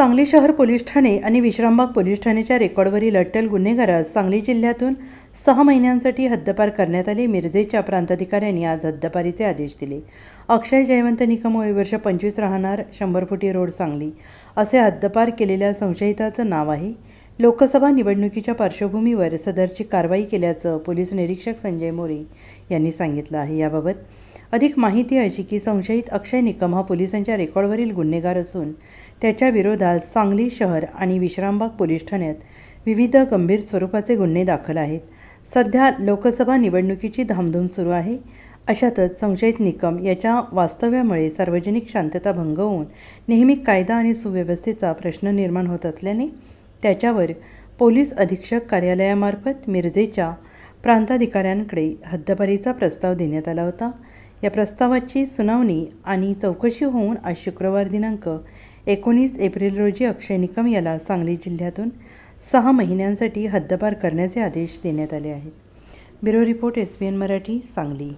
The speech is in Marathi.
सांगली शहर पोलीस ठाणे आणि विश्रामबाग पोलीस ठाण्याच्या रेकॉर्डवरील अट्टल गुन्हेगारास सांगली जिल्ह्यातून सहा महिन्यांसाठी हद्दपार करण्यात आले. मिरजेच्या प्रांताधिकाऱ्यांनी आज हद्दपारीचे आदेश दिले. अक्षय जयवंत निकम वय वर्ष पंचवीस राहणार शंभर फुटी रोड सांगली. असे हद्दपार केलेल्या संशयिताचं नाव आहे. लोकसभा निवडणुकीच्या पार्श्वभूमीवर सदरची कारवाई केल्याचं पोलीस निरीक्षक संजय मोरे यांनी सांगितलं आहे. याबाबत अधिक माहिती अशी की संशयित अक्षय निकम हा पोलिसांच्या रेकॉर्डवरील गुन्हेगार असून त्याच्या विरोधात सांगली शहर आणि विश्रामबाग पोलीस ठाण्यात विविध गंभीर स्वरूपाचे गुन्हे दाखल आहेत. सध्या लोकसभा निवडणुकीची धामधूम सुरू आहे. अशातच संशयित निकम याच्या वास्तव्यामुळे सार्वजनिक शांतता भंग होऊन नेहमी कायदा आणि सुव्यवस्थेचा प्रश्न निर्माण होत असल्याने त्याच्यावर पोलीस अधीक्षक कार्यालयामार्फत मिरजेच्या प्रांताधिकाऱ्यांकडे हद्दपारीचा प्रस्ताव देण्यात आला होता. या प्रस्तावाची सुनावणी आणि चौकशी होऊन आज शुक्रवार दिनांक एकोणीस एप्रिल रोजी अक्षय निकम याला सांगली जिल्ह्यातून सहा महिन्यांसाठी हद्दपार करण्याचे आदेश देण्यात आले आहेत. Bureau report S B N Marathi Sangli.